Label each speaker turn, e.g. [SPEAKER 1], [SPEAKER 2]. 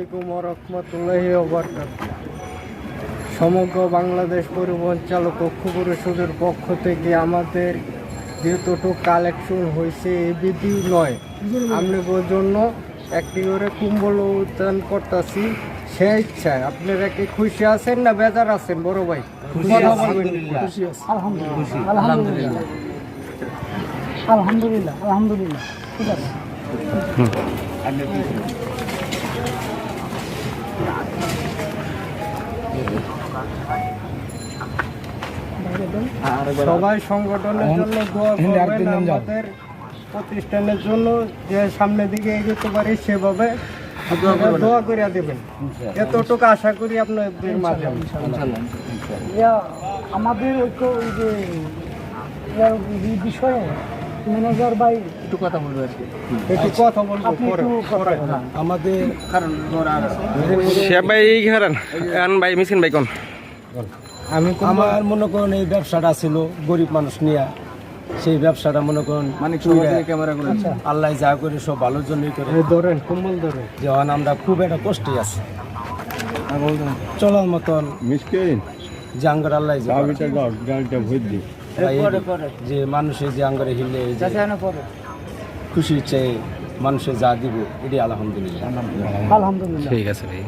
[SPEAKER 1] আসসালামাইকুম রহমতুল্লাহি সমগ্র বাংলাদেশ পরিবহন চালক ঐক্য পরিষদের পক্ষ থেকে আমাদের যেহেতু কালেকশন হয়েছে এই বিধি নয়। আপনাদের জন্য একটি করে কুম্বল উত্থান করতেছি সে ইচ্ছায়। আপনারা কি খুশি আছেন না বেজার আছেন বড় ভাই?
[SPEAKER 2] আলহামদুলিল্লাহ। আলহামদুলিল্লাহ। আলহামদুলিল্লাহ। আলহামদুলিল্লাহ। ঠিক আছে।
[SPEAKER 1] সবাই সংগঠনের জন্য দোয়া করবেন আমাদের প্রতিষ্ঠানের জন্য যে সামনের দিকে এগোতে পারি সেভাবে দোয়া করে দেবেন। এতটুকু আশা করি আপনাদের মাধ্যমে
[SPEAKER 2] আমাদের ওই যে বিষয়ে ম্যানেজার ভাই
[SPEAKER 1] একটু কথা বলব একটু কথা বলব পরে
[SPEAKER 2] একটু কথা
[SPEAKER 1] পরে। আমাদের
[SPEAKER 3] শেখ ভাই কি হারান আন ভাই মিসিন ভাই কোন?
[SPEAKER 1] আমি
[SPEAKER 4] আমার মনে করেন এই ব্যবসাটা ছিল গরিব মানুষ নিয়ে। সেই ব্যবসাটা মনে করেন মানে আল্লাহ যা করে সব ভালোর জন্যই করে।
[SPEAKER 1] ধরেন কম্বল
[SPEAKER 4] যেমন আমরা খুব একটা কষ্টে আছি। চলার মতন
[SPEAKER 5] মিসকিন।
[SPEAKER 4] যে আঙ্গার আল্লাহ যে মানুষের যে আঙ্গরে হিলে খুশি চাই মানুষের যা দিব এটি আলহামদুলিল্লাহ।
[SPEAKER 2] আলহামদুলিল্লাহ।
[SPEAKER 3] ঠিক আছে ভাই।